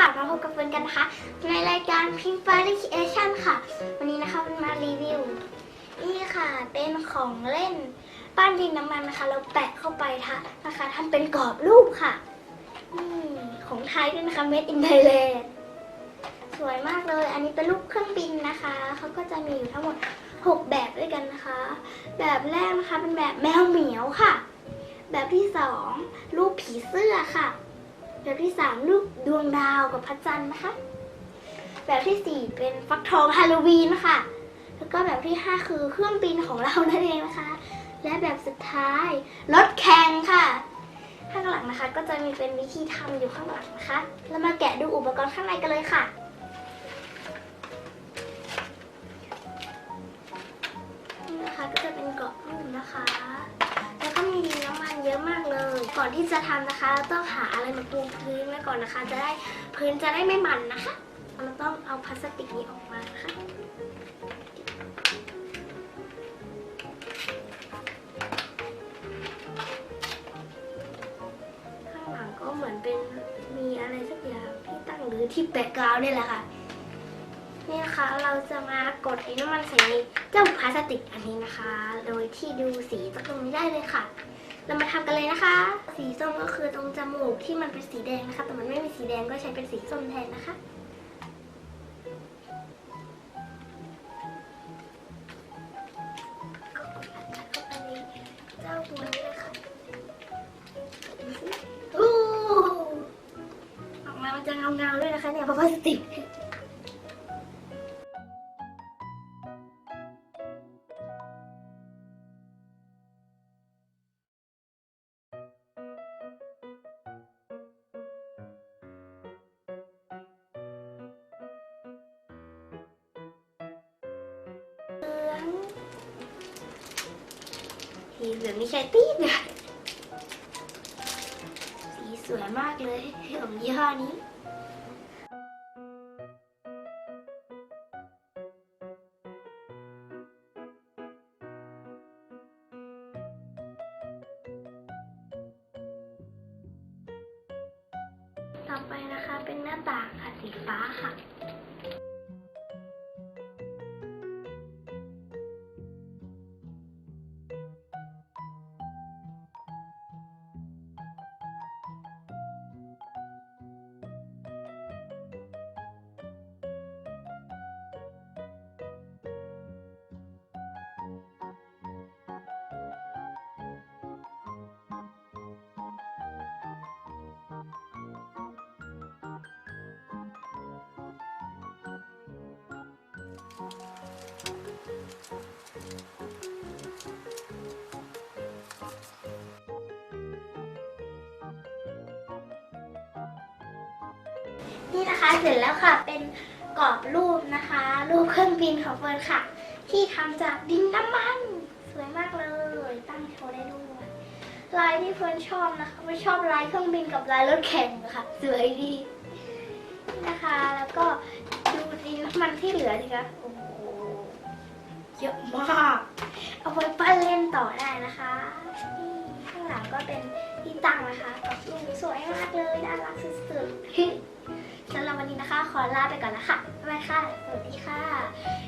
ค่ะ มาพบกับเฟิร์นกันนะคะ ในรายการ Pink Fairy Creation ค่ะ วันนี้นะคะมันมารีวิว นี่ค่ะ เป็นของเล่นปั้นดินน้ำมันนะคะ เราแปะเข้าไปทะนะคะทำเป็นกรอบรูปค่ะนี่ของไทยด้วยนะคะ Made in Thailand สวยมากเลย อันนี้เป็นรูปเครื่องบินนะคะ เขาก็จะมีอยู่ทั้งหมด 6 แบบด้วยกันนะคะ แบบแรกนะคะเป็นแบบแมวเหมียวค่ะ แบบที่สองรูปผีเสื้อค่ะ แบบที่สามรูปดวงดาวกับพระจันทร์นะคะ แบบที่สี่เป็นฟักทองฮาโลวีนค่ะ แล้วก็แบบที่ห้าคือเครื่องบินของเรานั่นเองนะคะ และแบบสุดท้ายรถแข่งค่ะ ข้างหลังนะคะ ก็จะมีเป็นวิธีทำอยู่ข้างหลังนะคะ แล้วมาแกะดูอุปกรณ์ข้างในกันเลยค่ะนะคะก็จะเป็นกรอบรูปนะคะ มีน้ำมันเยอะมากเลย ก่อนที่จะทำนะคะเราต้องหาอะไรมาปูพื้นไว้ก่อนนะคะ จะได้พื้นจะได้ไม่มันนะคะ เราต้องเอาพลาสติกนี้ออกมานะคะข้างหลังก็เหมือนเป็นมีอะไรสักอย่างที่ตั้งหรือที่แปะกาวนี่แหละค่ะ นี่นะคะเราจะมากดนน้ำมันใส่ในเจ้าพลาสติกอันนี้นะคะ โดยที่ดูสีจากตรงนี้ได้เลยค่ะ เรามาทำกันเลยนะคะ สีส้มก็คือตรงจมูกที่มันเป็นสีแดงนะคะ แต่มันไม่มีสีแดงก็ใช้เป็นสีส้มแทนนะคะก็กดอัดเข้าไปเจ้าตัวนี้เลยค่ะโอ้ออกมามันจะเงาๆด้วยนะคะเนี่ยเพราะพลาสติกีเหลืองนี่ใช้ตีดนะสีสวยมากเลยของยี่ห้อนี้ต่อไปนะคะเป็นหน้าต่างค่ะสีฟ้าค่ะ นี่นะคะเสร็จแล้วค่ะเป็นกรอบรูปนะคะ รูปเครื่องบินของเฟิร์นค่ะ ที่ทำจากดินน้ำมัน สวยมากเลย ตั้งโชว์ได้ด้วยลายที่เฟิร์นชอบนะคะไม่ชอบลายเครื่องบินกับลายรถแข่งค่ะ สวยดีนะคะ แล้วก็ดูดินน้ำมันที่เหลือสิคะโอ้โหเยอะมาก เอาไว้ปั้นเล่นต่อได้นะคะนี่ข้างหลังก็เป็นที่ตั้งนะคะกับรูปสวยมากเลยน่ารักสุดๆ นะคะ ขอลาไปก่อนนะคะบ๊ายบายค่ะ สวัสดีค่ะ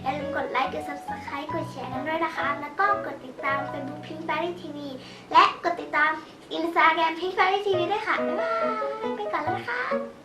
อย่าลืมกดไลค์ กด subscribe กดแชร์กันด้วยนะคะ แล้วก็กดติดตาม Facebook Pink Fairy TV และกดติดตาม Instagram Pink Fairy TV ด้วยค่ะ บ๊ายบาย ไปก่อนแล้วนะคะ